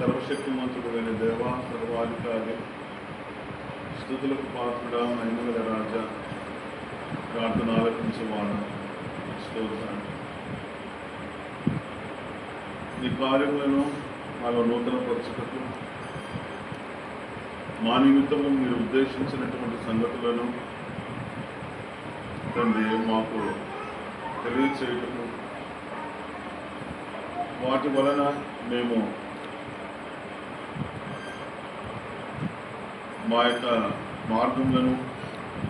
సర్వశక్తిమంతుడైన దేవ సర్వాధికారి స్థుతులకు పాత్రుడా మహిమగల రాజ ప్రార్థన ఆలపించేవాడు స్తోత్రాన్ని ఈ కార్యములను మాలో నూతన పరచుటకు మా నిమిత్తము మీరు ఉద్దేశించినటువంటి సంగతులను తండ్రి మాకు తెలియచేయటము వాటి వలన మేము మా యొక్క మార్గములను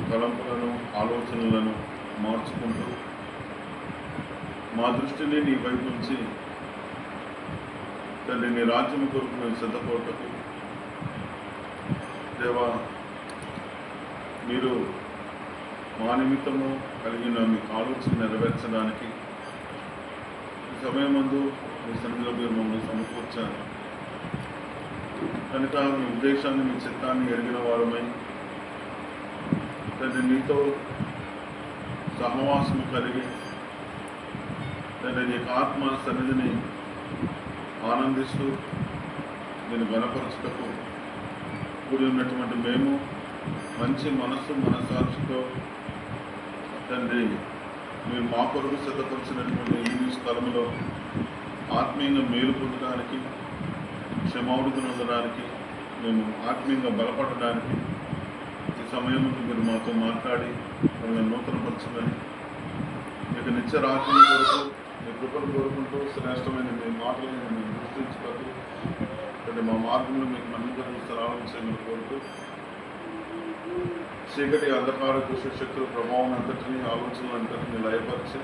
తలంపులను ఆలోచనలను మార్చుకుంటూ మా దృష్టిని నీ వైపు నుంచి తండ్రి నీ రాజ్యం కొరకు మేము సిద్ధపడటకు దేవా మీరు మా నిమిత్తము కలిగిన మీ ఆలోచన నెరవేర్చడానికి సమయం ముందు మీ సన్నిధిలో మీరు మమ్మల్ని సమకూర్చారు. కనుక మీ ఉద్దేశాన్ని మీ చిత్తాన్ని ఎరిగిన వారమై తండ్రి నీతో సహవాసము కలిగి తండ్రి నీ ఆత్మ సన్నిధిని ఆనందిస్తూ నేను గణపరచుటకు కూడి ఉన్నటువంటి మేము మంచి మనస్సు మనసాక్షితో తండ్రి మీరు మా కొరకు సిద్ధపరిచినటువంటి ఈ స్థలంలో ఆత్మీయంగా మేలు పొందడానికి క్షమావృతి మేము ఆత్మీయంగా బలపడడానికి ఈ సమయం మీరు మాతో మాట్లాడి మమ్మల్ని నూతనపరచమని మీకు నిత్య రాత్రి కొరకు మీ కృపను కోరుకుంటూ శ్రేష్టమైన మీ మాటలను మేము గుర్తించుకోదు అంటే మా మార్గంలో మీకు మన్నికరణ స్థలాలను చేయమని కోరుతూ చీకటి అంధకార దుష్టశక్తుల ప్రభావం అంతటినీ ఆలోచనలు అంతటిని లయపరిచి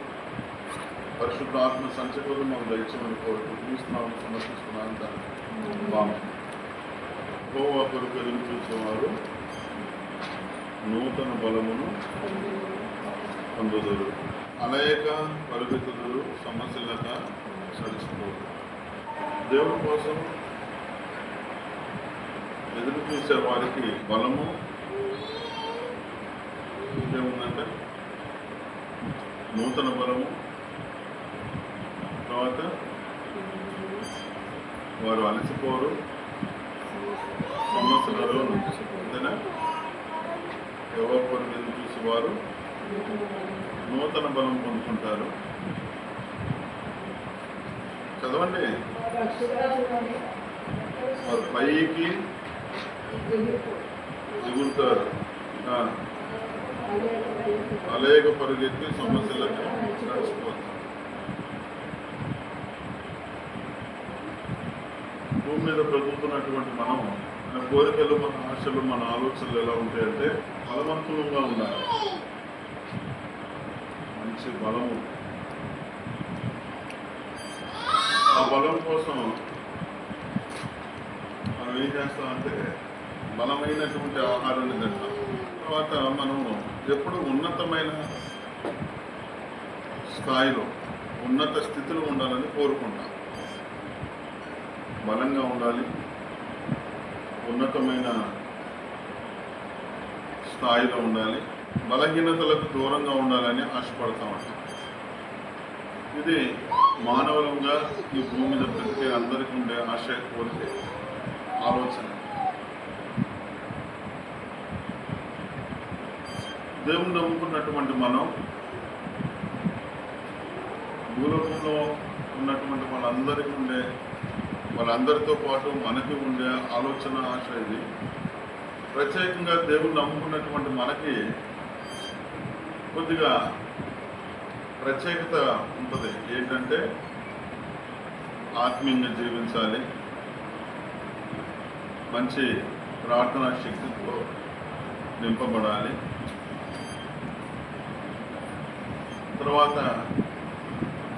పరిశుద్ధ ఆత్మ సంచకులు మాకు దయచేయమని కోరుతూ క్రీస్తునామం సమర్పిస్తున్నాను దానికి గోవా కొరకు ఎదురు చూసేవారు నూతన బలమును పొందుదురు. అనేక పరిమితులు సమస్యలక సడిచిపోదు దేవుడు కోసం ఎదురు చూసే వారికి బలము ఇంకేముందంటే నూతన బలము తర్వాత వారు అలసిపోరు. సంవత్సరాలు అంతేనా? ఎవరు కొరకు చూసి వారు నూతన బలం పొందుకుంటారు. చదవండి. వారు పైకి ఎగురుతారు. ఆ, అలేక పరిగెత్తి సమస్యలకు నడిచిపోతారు భూమి మీద బ్రతుకుతున్నటువంటి మనం మన కోరికలు మన ఆశలు మన ఆలోచనలు ఎలా ఉంటాయంటే బలవంతులుగా ఉండాలి. మంచి బలము. ఆ బలం కోసం మనం ఏం చేస్తామంటే బలమైనటువంటి ఆహారాన్ని తింటాం. తర్వాత మనం ఎప్పుడు ఉన్నతమైన స్థాయిలో ఉన్నత స్థితిలో ఉండాలని కోరుకుంటాం. బలంగా ఉండాలి. ఉన్నతమైన స్థాయిలో ఉండాలి. బలహీనతలకు దూరంగా ఉండాలని ఆశపడతామంట ఇది మానవులంగా ఈ భూమి మీద ప్రతి అందరికీ ఉండే ఆశ కోరిక ఆలోచన. దేవుని నమ్ముకున్నటువంటి మనం భూలోకంలో ఉన్నటువంటి వాళ్ళందరికీ ఉండే వాళ్ళందరితో పాటు మనకి ఉండే ఆలోచన ఆశ ఇది ప్రత్యేకంగా దేవుని నమ్ముకున్నటువంటి మనకి కొద్దిగా ప్రత్యేకత ఉంటుంది. ఏంటంటే ఆత్మీయంగా జీవించాలి. మంచి ప్రార్థనా శక్తితో నింపబడాలి. తర్వాత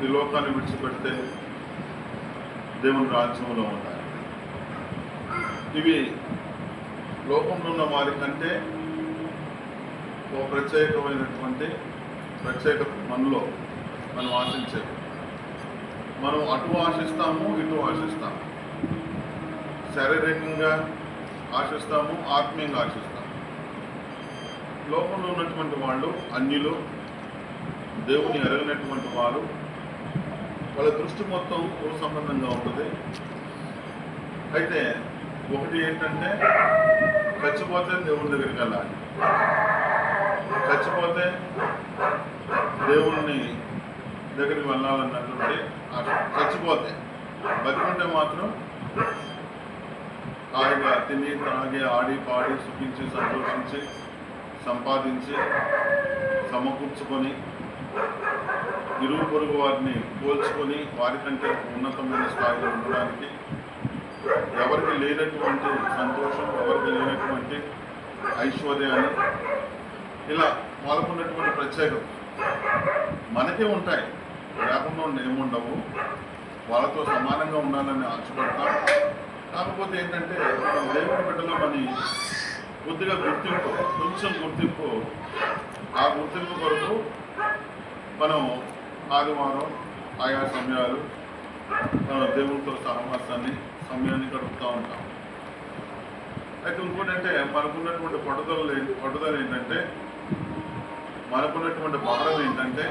ఈ లోకాన్ని విడిచిపెడితే దేవుని రాజ్యంలో ఉండాలి. ఇవి లోకంలో ఉన్న వారి కంటే ఓ ప్రత్యేకమైనటువంటి ప్రత్యేకత మనలో మనం ఆశించేది. మనం అటు ఆశిస్తాము ఇటు ఆశిస్తాము. శారీరకంగా ఆశిస్తాము ఆత్మీయంగా ఆశిస్తాము. లోకంలో ఉన్నటువంటి వాళ్ళు అన్యులు దేవుని ఎరగినటువంటి వారు వాళ్ళ దృష్టి మొత్తం భూ సంబంధంగా ఉంటుంది. అయితే ఒకటి ఏంటంటే చచ్చిపోతే దేవుని దగ్గరికి వెళ్ళాలి. చచ్చిపోతే దేవుణ్ణి దగ్గరికి వెళ్ళాలన్నటువంటి ఆశ. చచ్చిపోతే బతికుంటే మాత్రం హాయిగా తిని తాగి ఆడి పాడి సుఖించి సంతోషించి సంపాదించి సమకూర్చుకొని ఇరుగు పొరుగు వారిని పోల్చుకొని వారికంటే ఉన్నతమైన స్థాయిలో ఉండడానికి ఎవరికి లేనటువంటి సంతోషం ఎవరికి లేనటువంటి ఐశ్వర్యాన్ని ఇలా వాళ్ళకున్నటువంటి ప్రత్యేకత మనకే ఉంటాయి. లేకుండా ఉండి ఏముండవు. వాళ్ళతో సమానంగా ఉండాలని ఆశపడతాం. కాకపోతే ఏంటంటే మనం దేవుని బిడ్డలో మన కొద్దిగా గుర్తింపు కొంచెం గుర్తింపు ఆ గుర్తింపు కొరకు మనం ఆదివారం ఆయా సమయాలు దేవుడితో సహవాసాన్ని సమయాన్ని గడుపుతూ ఉంటాం. అయితే ఇంకోటంటే మనకున్నటువంటి పట్టుదల పట్టుదల ఏంటంటే మనకున్నటువంటి భారం ఏంటంటే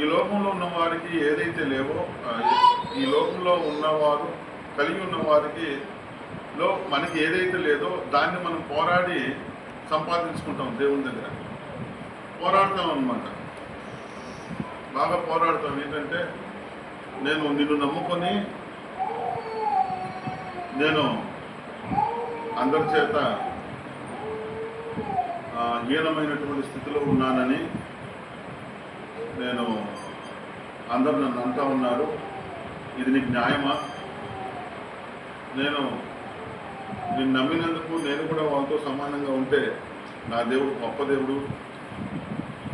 ఈ లోకంలో ఉన్న వారికి ఏదైతే లేవో ఈ లోకంలో ఉన్నవారు కలిగి ఉన్న వారికి లో మనకి ఏదైతే లేదో దాన్ని మనం పోరాడి సంపాదించుకుంటాం దేవుని దగ్గర. పోరాడతాం అనమాట బాగా పోరాడుతాను. ఏంటంటే నేను నిన్ను నమ్ముకొని నేను అందరి చేత హీనమైనటువంటి స్థితిలో ఉన్నానని నేను అందరు నన్ను అంటా ఉన్నారు. ఇది నీకు న్యాయమా? నేను నిన్ను నమ్మినందుకు నేను కూడా వాళ్ళతో సమానంగా ఉంటే నా దేవుడు గొప్ప దేవుడు.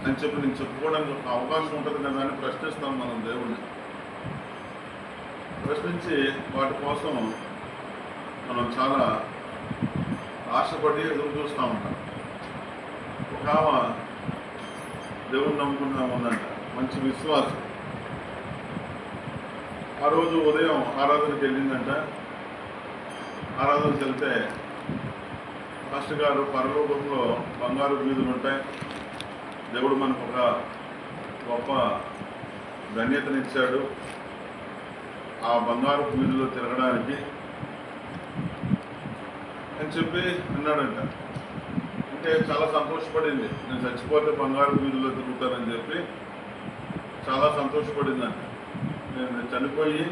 అని చెప్పి నేను చెప్పుకోవడానికి ఒక అవకాశం ఉంటుంది కదా అని ప్రశ్నిస్తాం మనం దేవుడిని ప్రశ్నించి వాటి కోసం మనం చాలా ఆశపడి ఎదురు చూస్తూ ఉంటాం. ఒక ఆమె దేవుణ్ణి నమ్ముకుంటా ఉందంట మంచి విశ్వాసం. ఆ రోజు ఉదయం ఆరాధనకి వెళ్ళిందంట. ఆరాధనకి వెళ్తే ఫస్ట్ గారు పరలోకంలో బంగారు వీధులు ఉంటాయి దేవుడు మనకు ఒక గొప్ప ధన్యతనిచ్చాడు. ఆ బంగారు వీధిలో తిరగడానికి అని చెప్పి అన్నాడంట. అంటే చాలా సంతోషపడింది. నేను చచ్చిపోతే బంగారు వీధిలో తిరుగుతానని చెప్పి చాలా సంతోషపడిందంట. నేను చనిపోయి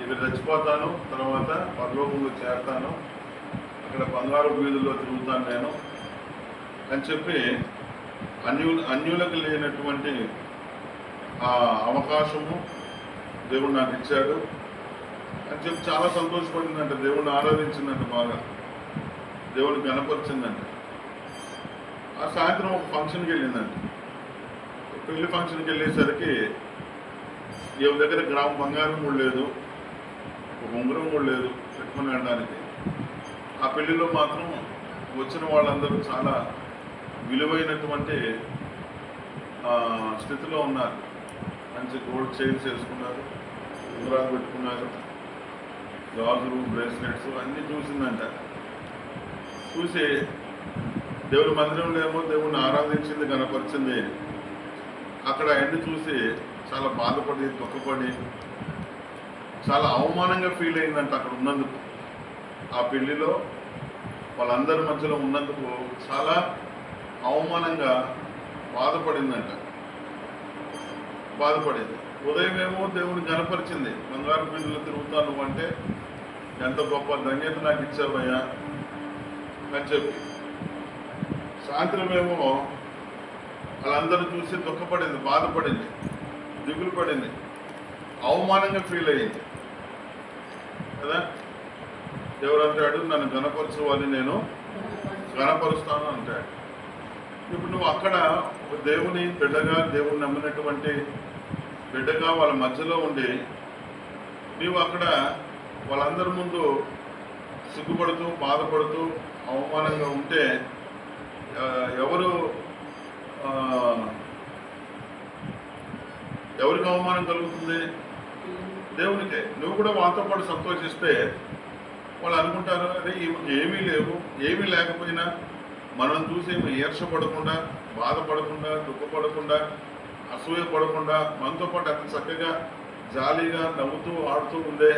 ఇక్కడ చచ్చిపోతాను తర్వాత పరలోకంలో చేరతాను అక్కడ బంగారు వీధుల్లో తిరుగుతాను నేను అని చెప్పి అన్యు అన్యులకు లేనటువంటి ఆ అవకాశము దేవుడు నాకు ఇచ్చాడు. అని చెప్పి చాలా సంతోషపడిందంట. దేవుడిని ఆరాధించిందంట బాగా. దేవుడిని కనపరిచిందంట ఆ సాయంత్రం ఒక ఫంక్షన్కి వెళ్ళిందంట. పెళ్ళి ఫంక్షన్కి వెళ్ళేసరికి ఎవరి దగ్గర గ్రామ బంగారం కూడా లేదు ఒక ఉంగరం కూడా లేదు పెట్టుకుని వెళ్ళడానికి. ఆ పెళ్ళిలో మాత్రం వచ్చిన వాళ్ళందరూ చాలా విలువైనటువంటి స్థితిలో ఉన్నారు. మంచి గోల్డ్ చైన్స్ వేసుకున్నారు ఉంగరాలు పెట్టుకున్నారు గాజులు బ్రేస్లెట్స్ అన్నీ చూసిందంట. చూసి దేవుడి మందిరంలో ఏమో దేవుడిని ఆరాధించింది కనపరిచింది. అక్కడ ఎండు చూసి చాలా బాధపడి దుఃఖపడి చాలా అవమానంగా ఫీల్ అయిందంట అక్కడ ఉన్నందుకు. ఆ పెళ్ళిలో వాళ్ళందరి మధ్యలో ఉన్నందుకు చాలా అవమానంగా బాధపడిందంట. బాధపడింది. ఉదయం ఏమో దేవుని కనపరిచింది బంగారు బీదులు తిరుగుతాను అంటే ఎంత గొప్ప ధన్యత నాకు ఇచ్చావయ్యా అని చెప్పి. సాయంత్రం ఏమో వాళ్ళందరూ చూసి దుఃఖపడింది బాధపడింది దిగులు పడింది అవమానంగా ఫీల్ అయ్యింది. కదా? దేవుడు అంటాడు నన్ను గణపరచువని నేను గణపరుస్తాను అంటాడు. ఇప్పుడు నువ్వు అక్కడ ఒక దేవుని బిడ్డగా దేవుని నమ్మినటువంటి బిడ్డగా వాళ్ళ మధ్యలో ఉండి నీవు అక్కడ వాళ్ళందరి ముందు సిగ్గుపడుతూ బాధపడుతూ అవమానంగా ఉంటే ఎవరు ఎవరికి అవమానం కలుగుతుంది? దేవునికే. నువ్వు కూడా వాళ్ళతో పాటు సంతోషిస్తే వాళ్ళు అనుకుంటారు అరే ఏమీ లేవు ఏమీ లేకపోయినా మనం చూసే ఈమె ఈర్షపడకుండా బాధపడకుండా దుఃఖపడకుండా అసూయ పడకుండా మనతో పాటు అంత చక్కగా జాలీగా నవ్వుతూ ఆడుతూ ఉండే